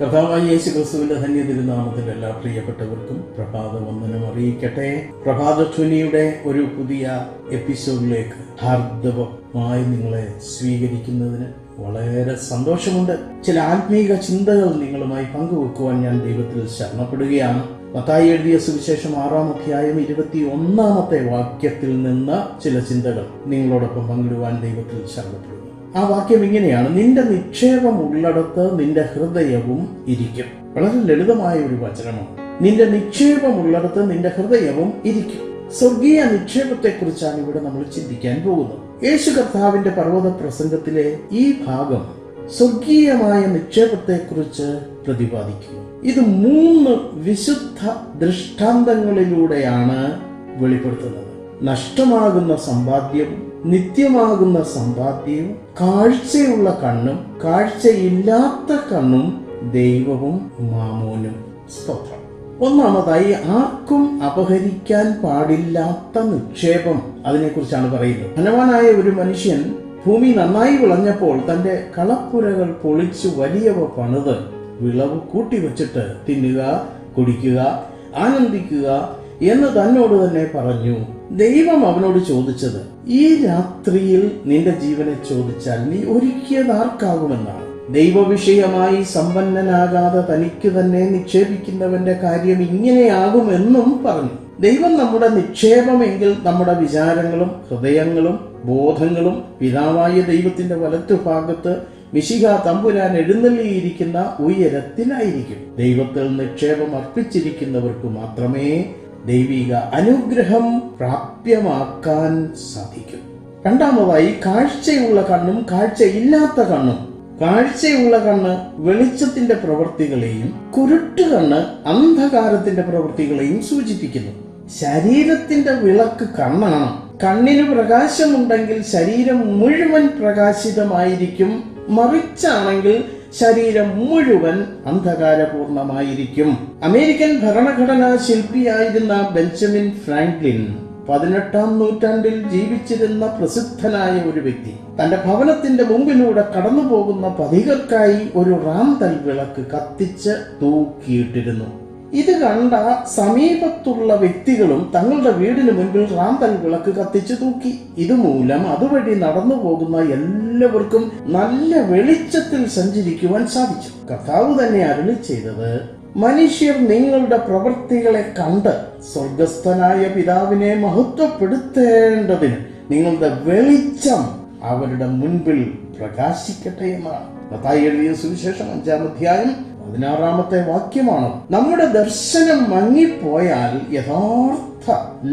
കർത്താവായ യേശു ക്രിസ്തുവിന്റെ ധന്യ തിരുനാമത്തിൽ എല്ലാ പ്രിയപ്പെട്ടവർക്കും പ്രഭാത വന്ദനം അറിയിക്കട്ടെ. പ്രഭാതധ്വനിയുടെ ഒരു പുതിയ എപ്പിസോഡിലേക്ക് ഹാർദവമായി നിങ്ങളെ സ്വീകരിക്കുന്നതിന് വളരെ സന്തോഷമുണ്ട്. ചില ആത്മീക ചിന്തകൾ നിങ്ങളുമായി പങ്കുവെക്കുവാൻ ഞാൻ ദൈവത്തിൽ ശരണപ്പെടുകയാണ്. മത്തായി എഴുതിയ സുവിശേഷം ആറാം അധ്യായം ഇരുപത്തി ഒന്നാമത്തെ വാക്യത്തിൽ നിന്ന് ചില ചിന്തകൾ നിങ്ങളോടൊപ്പം പങ്കിടുവാൻ ദൈവത്തിൽ ശരണപ്പെടുന്നു. ആ വാക്യം ഇങ്ങനെയാണ് നിന്റെ നിക്ഷേപം ഉള്ളിടത്ത് നിന്റെ ഹൃദയവും ഇരിക്കും. വളരെ ലളിതമായ ഒരു വചനമാണ്. നിന്റെ നിക്ഷേപം ഉള്ളിടത്ത് നിന്റെ ഹൃദയവും ഇരിക്കും. സ്വർഗീയ നിക്ഷേപത്തെ കുറിച്ചാണ് ഇവിടെ നമ്മൾ ചിന്തിക്കാൻ പോകുന്നത്. യേശു കർത്താവിന്റെ പർവത പ്രസംഗത്തിലെ ഈ ഭാഗം സ്വർഗീയമായ നിക്ഷേപത്തെ കുറിച്ച് പ്രതിപാദിക്കുന്നു. ഇത് മൂന്ന് വിശുദ്ധ ദൃഷ്ടാന്തങ്ങളിലൂടെയാണ് വെളിപ്പെടുത്തുന്നത്. നഷ്ടമാകുന്ന സമ്പാദ്യവും നിത്യമാകുന്ന സമ്പാദ്യവും കാഴ്ചയുള്ള കണ്ണും കാഴ്ചയില്ലാത്ത കണ്ണും ദൈവവും മാമോനും. സ്തോത്രം. ഒന്നാമതായി ആർക്കും അപഹരിക്കാൻ പാടില്ലാത്ത നിക്ഷേപം അതിനെക്കുറിച്ചാണ് പറയുന്നത്. ധനവാനായ ഒരു മനുഷ്യൻ ഭൂമി നന്നായി വിളഞ്ഞപ്പോൾ തന്റെ കളപ്പുരകൾ പൊളിച്ച് വലിയവ പണിത് വിളവ് കൂട്ടിവെച്ചിട്ട് തിന്നുക കുടിക്കുക ആനന്ദിക്കുക എന്ന് തന്നോട് തന്നെ പറഞ്ഞു ദൈവം അവനോട് ചോദിച്ചത് ഈ രാത്രിയിൽ നിന്റെ ജീവനെ ചോദിച്ചാൽ നീ ഒരുക്കിയത് ആർക്കാകുമെന്നാണ്? ദൈവവിഷയമായി സമ്പന്നനാകാതെ തനിക്ക് തന്നെ നിക്ഷേപിക്കുന്നവന്റെ കാര്യം ഇങ്ങനെയാകുമെന്നും പറഞ്ഞു. ദൈവം നമ്മുടെ നിക്ഷേപമെങ്കിൽ നമ്മുടെ വിചാരങ്ങളും ഹൃദയങ്ങളും ബോധങ്ങളും പിതാവായ ദൈവത്തിന്റെ വലത്തുഭാഗത്ത് മിശിക തമ്പുരാൻ എഴുന്നള്ളിയിരിക്കുന്ന ഉയരത്തിലായിരിക്കും. ദൈവത്തിൽ നിക്ഷേപം അർപ്പിച്ചിരിക്കുന്നവർക്ക് മാത്രമേ ദൈവിക അനുഗ്രഹം പ്രാപ്യമാക്കാൻ സാധിക്കും. രണ്ടാമതായി കാഴ്ചയുള്ള കണ്ണും കാഴ്ചയില്ലാത്ത കണ്ണും. കാഴ്ചയുള്ള കണ്ണ് വെളിച്ചത്തിന്റെ പ്രവൃത്തികളെയും കുരുട്ട് കണ്ണ് അന്ധകാരത്തിന്റെ പ്രവൃത്തികളെയും സൂചിപ്പിക്കുന്നു. ശരീരത്തിന്റെ വിളക്ക് കണ്ണാണ്. കണ്ണിന് പ്രകാശമുണ്ടെങ്കിൽ ശരീരം മുഴുവൻ പ്രകാശിതമായിരിക്കും. മറിച്ചാണെങ്കിൽ ശരീരം മുഴുവൻ അന്ധകാരപൂർണമായിരിക്കും. അമേരിക്കൻ ഭരണഘടനാ ശില്പിയായിരുന്ന ബെഞ്ചമിൻ ഫ്രാങ്ക്ലിൻ പതിനെട്ടാം നൂറ്റാണ്ടിൽ ജീവിച്ചിരുന്ന പ്രസിദ്ധനായ ഒരു വ്യക്തി. തന്റെ ഭവനത്തിന്റെ മുമ്പിലൂടെ കടന്നു പോകുന്ന പതികൾക്കായി ഒരു റാന്തൽ വിളക്ക് കത്തിച്ച് തൂക്കിയിട്ടിരുന്നു. ഇത് കണ്ട സമീപത്തുള്ള വ്യക്തികളും തങ്ങളുടെ വീടിന് മുൻപിൽ റാന്തൽ വിളക്ക് കത്തിച്ചു തൂക്കി. ഇതുമൂലം അതുവഴി നടന്നു പോകുന്ന എല്ലാവർക്കും നല്ല വെളിച്ചത്തിൽ സഞ്ചരിക്കുവാൻ സാധിച്ചു. കർത്താവ് തന്നെ അരുളി ചെയ്തത് മനുഷ്യർ നിങ്ങളുടെ പ്രവൃത്തികളെ കണ്ട് സ്വർഗസ്ഥനായ പിതാവിനെ മഹത്വപ്പെടുത്തേണ്ടതിന് നിങ്ങളുടെ വെളിച്ചം അവരുടെ മുൻപിൽ പ്രകാശിക്കട്ടെ എന്നാണ്. എഴുതിയ സുവിശേഷം അഞ്ചാം അധ്യായം പതിനാറാമത്തെ വാക്യമാണ്. നമ്മുടെ ദർശനം മങ്ങിപ്പോയാൽ യഥാർത്ഥ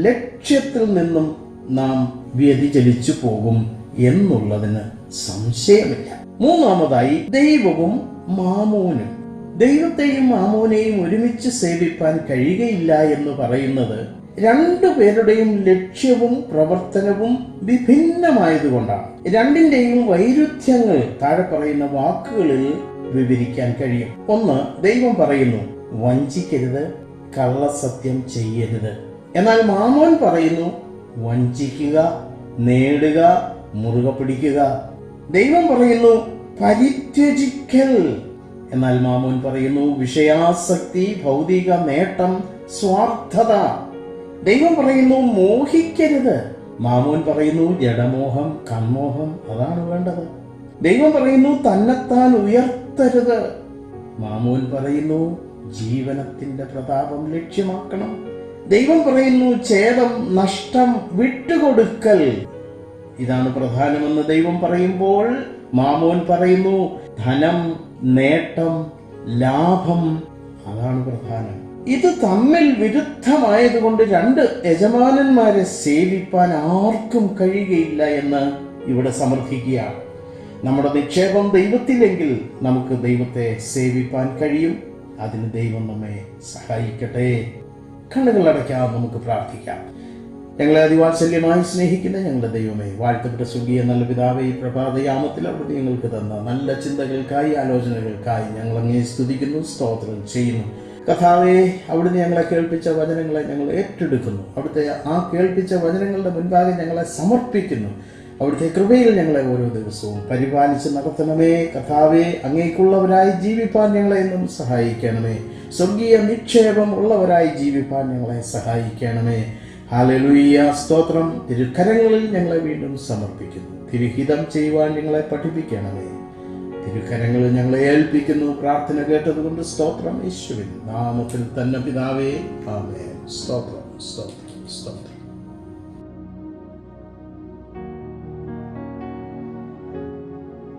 ലക്ഷ്യത്തിൽ നിന്നും നാം വ്യതിചലിച്ചു പോകും എന്നുള്ളതിന് സംശയമില്ല. മൂന്നാമതായി ദൈവവും മാമോനും. ദൈവത്തെയും മാമോനെയും ഒരുമിച്ച് സേവിപ്പാൻ കഴിയുകയില്ല എന്ന് പറയുന്നത് രണ്ടുപേരുടെയും ലക്ഷ്യവും പ്രവർത്തനവും വിഭിന്നമായതുകൊണ്ടാണ്. രണ്ടിന്റെയും വൈരുദ്ധ്യങ്ങൾ താഴെ പറയുന്ന വാക്കുകളിൽ വിവരിക്കാൻ കഴിയും. ഒന്ന് ദൈവം പറയുന്നു വഞ്ചിക്കരുത് കള്ളസത്യം ചെയ്യരുത്. എന്നാൽ മാമോൻ പറയുന്നു വഞ്ചിക്കുക നേടുക മുറുകെ പിടിക്കുക. ദൈവം പറയുന്നു പരിത്യജിക്കൽ. എന്നാൽ മാമോൻ പറയുന്നു വിഷയാസക്തി ഭൗതിക നേട്ടം സ്വാർത്ഥത. ദൈവം പറയുന്നു മോഹിക്കരുത്. മാമോൻ പറയുന്നു ജഡമോഹം കൺമോഹം അതാണ് വേണ്ടത്. ദൈവം പറയുന്നു തന്നെത്താൻ ഉയർത്തരുത് മാമൂൽ പറയുന്നു ജീവനത്തിന്റെ പ്രതാപം ലക്ഷ്യമാക്കണം. ദൈവം പറയുന്നു ഛേദം നഷ്ടം വിട്ടുകൊടുക്കൽ. ഇതാണ് പ്രധാനമെന്ന് ദൈവം പറയുമ്പോൾ മാമോൻ പറയുന്നു ധനം നേട്ടം ലാഭം. അതാണ് പ്രധാനം. ഇത് തമ്മിൽ വിരുദ്ധമായതുകൊണ്ട് രണ്ട് യജമാനന്മാരെ സേവിപ്പാൻ ആർക്കും കഴിയുകയില്ല എന്ന് ഇവിടെ സമർത്ഥിക്കുകയാണ്. നമ്മുടെ നിക്ഷേപം ദൈവത്തിലെങ്കിൽ നമുക്ക് ദൈവത്തെ സേവിപ്പാൻ കഴിയും. അതിന് ദൈവം നമ്മെ സഹായിക്കട്ടെ. കണ്ണുകൾ അടയ്ക്കാം നമുക്ക് പ്രാർത്ഥിക്കാം. ഞങ്ങളെ അതിവാത്സല്യമായി സ്നേഹിക്കുന്ന ഞങ്ങളുടെ ദൈവമേ വാഴ്ത്തപ്പെട്ട സ്വർഗീയ നല്ല പിതാവേ ഈ പ്രഭാതയാമത്തിൽ അവിടുത്തെ ഞങ്ങൾക്ക് തന്ന നല്ല ചിന്തകൾക്കായി ആലോചനകൾക്കായി ഞങ്ങൾ അങ്ങേ സ്തുതിക്കുന്നു സ്തോത്രം ചെയ്യുന്നു. കഥാവെ അവിടുന്ന് ഞങ്ങളെ കേൾപ്പിച്ച വചനങ്ങളെ ഞങ്ങൾ ഏറ്റെടുക്കുന്നു. അവിടുത്തെ ആ കേൾപ്പിച്ച വചനങ്ങളുടെ മുൻപാകെ ഞങ്ങളെ സമർപ്പിക്കുന്നു. അവിടുത്തെ കൃപയിൽ ഞങ്ങളെ ഓരോ ദിവസവും പരിപാലിച്ച് നടത്തണമേ. കഥാവെ അങ്ങേക്കുള്ളവരായി ജീവിപ്പാൻ ഞങ്ങളെ എന്നും സഹായിക്കണമേ. സ്വർഗീയ നിക്ഷേപം ഉള്ളവരായി ജീവിപ്പാൻ ഞങ്ങളെ സഹായിക്കണമേ. ഹാലലുയ്യ സ്തോത്രം. തിരുക്കരങ്ങളിൽ ഞങ്ങളെ വീണ്ടും സമർപ്പിക്കുന്നു. തിരുഹിതം ചെയ്യുവാൻ ഞങ്ങളെ പഠിപ്പിക്കണമേ. തിരുക്കരങ്ങളിൽ ഞങ്ങളെ ഏൽപ്പിക്കുന്നു. പ്രാർത്ഥന കേട്ടതുകൊണ്ട് സ്തോത്രം. യേശുവിൻ നാമത്തിൽ തന്നെ പിതാവേ. ആമേ സ്തോത്രം. സ്തോത്രം. സ്തോത്രം.